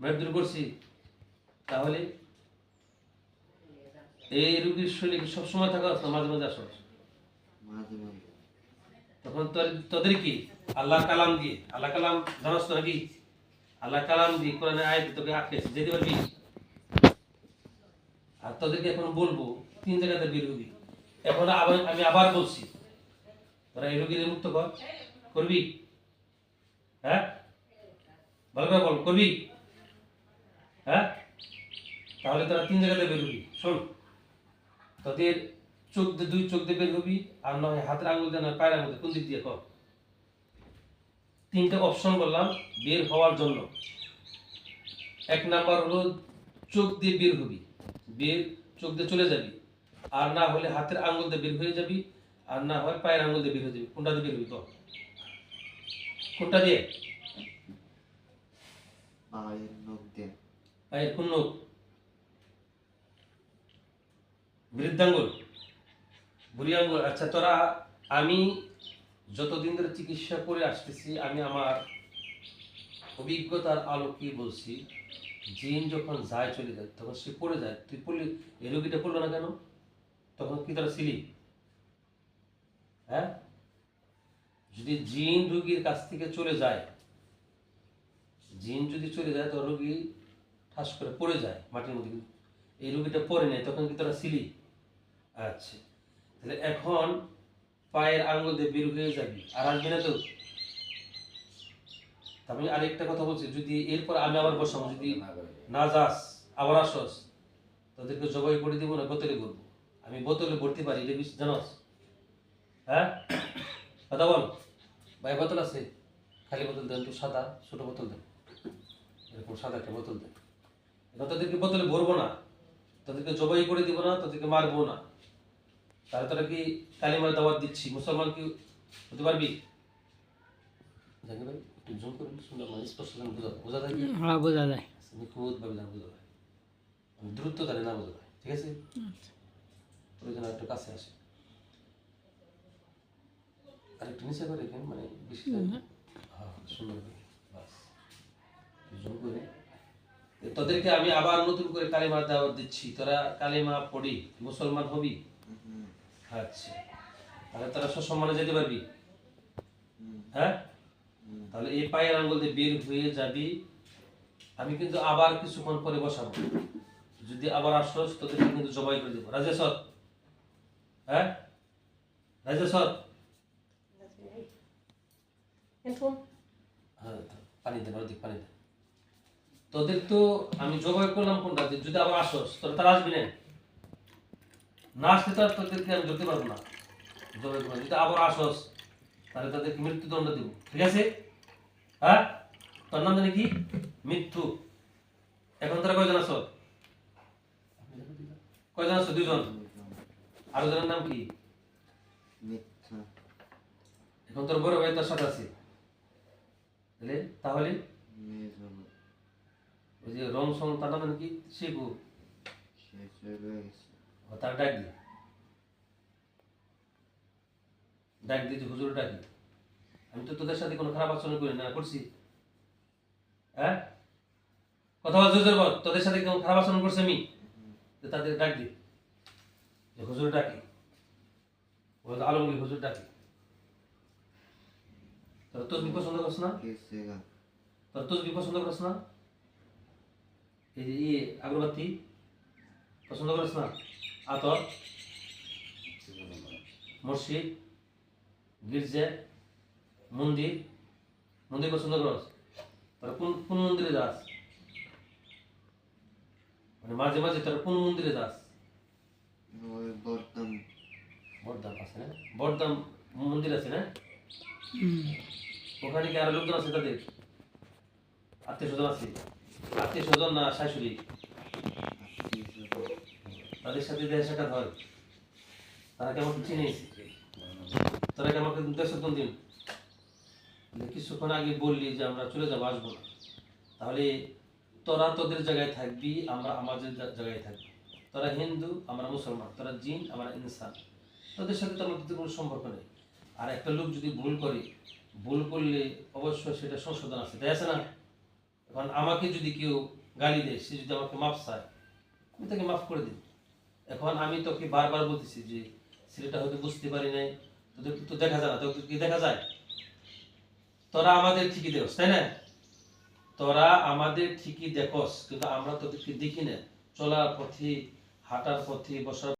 Map করছি। তাহলে এই রুগীর শরীরে কি সবসময় থাকা না মাঝে মাঝে আসো তখন তোদের কি? আল্লাহ কালাম দিয়ে আল্লাহ কালাম জানাস তো নাকি? আল্লাহ কালাম দিয়ে কোরআনে আয়াত তোকে আটকেছে যেতে পারবি? আর তোদেরকে এখন বলব তিন জায়গাতে বের হবি এখন আবার আমি আবার বলছি তোরা এই রোগীদের মুক্ত কর। করবি? হ্যাঁ? ভালো করে বল করবি? হ্যাঁ? তাহলে তোরা তিন জায়গাতে বের হবি, শোন। তোদের চোখ দিয়ে দুই চোখ দিয়ে বের হবি, আর নয় হাতের আঙুল দিয়ে নয় পায়ের আঙুল কোন দিক দিয়ে কর তিনটে অপশন বললাম বের হওয়ার জন্য। এক নাম্বার হলো চোখ দিয়ে বের হবি, বের চোখ দিয়ে চলে যাবি, আর না হলে হাতের আঙুল দিয়ে বের হয়ে যাবি, আর না হয় পায়ের আঙুল দিয়ে বের হয়ে যাবি। কোনটা দিয়ে বের হবি তো কোনটা দিয়ে? পায়ের নখ দিয়ে পায়ের কোন বৃদ্ধাঙ্গুল। বুড়ি আঙ্গুল। আচ্ছা তোরা, আমি যতদিন ধরে চিকিৎসা করে আসতেছি, আমি আমার অভিজ্ঞতার আলোকে বলছি, জিন যখন যায় চলে যায়, তখন সে পড়ে যায়। তুই পড়লি, এই রোগীটা পড়ল না কেন? তখন কি তোরা ছিলি হ্যাঁ? যদি জিন রুগীর কাছ থেকে চলে যায়, জিন যদি চলে যায়, তো রোগী ঠাস করে পড়ে যায় মাটির মধ্যে কিন্তু। এই রুগীটা পড়ে নেয় তখন কি তোরা ছিলি আচ্ছা তাহলে এখন পায়ের আঙ্গুল দিয়ে বের হয়ে যাবি আর আসবি না তো? আমি আরেকটা কথা বলছি যদি এরপর আমি আবার বসাবো যদি না যাস আবার আসস তাদেরকে জবাই করে দিব না বোতলে করব আমি বোতলে ভর্তি পারি এটা বিশ জানাস? হ্যাঁ? কথা বল। ভাই বোতল আছে? খালি বোতল দেন তো সাদা ছোট বোতল দেন। এরকম সাদা একটা বোতল দেন। এবার তাদেরকে বোতলে ভরবো না। তাদেরকে জবাই করে দিব না তাদেরকে মারবো না। তাহলে তোরা কি কালিমার দাওয়াত দিচ্ছি? মুসলমান কি হতে পারবি? জানি ভাই একটু জুম করে মানে স্পষ্ট যেন বোঝা বোঝা যায় হ্যাঁ বোঝা যায়। নিখুঁতভাবে যেন বোঝা যায়। মানে দ্রুত জানে না বোঝা যায় ঠিক আছে? প্রয়োজন একটু কাছে আসে। আর একটু নিচে করে রেখেন মানে বেশি হ্যাঁ সুন্দর করে। বাস। জুম করে। তোদেরকে আমি আবার নতুন করে কালিমা দাওয়াত দিচ্ছি। তোরা কালিমা পড়ি মুসলমান হবি? আচ্ছা। তাহলে তোরা সসম্মানে যেতে পারবি? হ্যাঁ? তাহলে এই পায়ের আঙ্গুল দিয়ে বের হয়ে যাবি। আমি কিন্তু আবার কিছুক্ষণ পরে বসাবো। যদি আবার আসস তোদেরকে কিন্তু জবাই করে দেবো। রাজেশ্বর হ্যাঁ? রাজেশ্বর হ্যাঁ পানি দেন ওদিক পানি দেন তোদের তো আমি জবাই করলাম কোনটা? যদি আবার আসস তোরা তারা আসবি না। না আসলে তো তোদেরকে আমি ধরতে পারব না। জবাই করব যদি আবার আসস তাহলে তাদেরকে মৃত্যুদণ্ড দিব। ঠিক আছে? হ্যাঁ? তোর নাম জানি কি? মৃত্যু এখন তোরা কয়জন আছো? কয়জন আছো? দুজন। আরও জনের নাম কি? এখন তোর বড় ভাই তোর সাথে আছে। তাহলে? যে রং সং তার নাম কি? শিবু। তার ডাক। দি ডাক দিয়েছি হুজুর ডাকি। আমি তো তোদের সাথে কোনো খারাপ আচরণ করি না, করছি। হ্যাঁ? কথা বল, জোর বল। তোদের সাথে কেমন খারাপ আচরণ করছি, আমি? তাদের ডাক দি যে হুজুর ডাকি। আলমগীর হুজুর ডাকি। তোর তসবি পছন্দ করছ না? তোর তসবি পছন্দ করছ না? এই যে ইয়ে আগরবাতি পছন্দ করছ না? আতর মসজিদ গির্জা মন্দির মন্দির পছন্দ করস? তোরা কোন কোন মন্দিরে যাস? মানে মাঝে মাঝে তোরা কোন মন্দিরে যাস? ওই বর্তম বড়দাম আছে না? বড়দাম মন্দির আছে না? ওখানে কি আরও লোকজন আছে তাদের? আত্মীয় স্বজন আছে? আত্মীয় স্বজন না শাশুড়ি? তাদের সাথে দেখা সাক্ষাৎ হয় তারা কেমন চিনে তারা কেমন দেশ কোন দিন কিছুক্ষণ আগে বললি যে আমরা চলে যাব, আসব না। তাহলে তোরা তোদের জায়গায় থাকবি, আমরা আমাদের জায়গায় থাকবি। তোরা হিন্দু, আমরা মুসলমান, তোরা জিন, আমরা ইনসান। তোদের সাথে তো আমাদের কোনো সম্পর্ক নেই। আর একটা লোক যদি ভুল করে, ভুল করলে অবশ্যই সেটা সংশোধন আছে। তাই আছে না? এখন আমাকে যদি কেউ গালি দেয়, সে যদি আমাকে মাপ চায়, আমি তাকে মাফ করে দিই এখন আমি তোকে বারবার বলতেছি যে, ছেলেটা হয়তো বুঝতে পারি নাই, তোদের তো দেখা যায় না, তোদের কি দেখা যায়? তোরা আমাদের ঠিকই দেখস, তাই না? তোরা আমাদের ঠিকই দেখস, কিন্তু আমরা তোদেরকে দেখি না। চলার পথে, হাঁটার পথে, বসার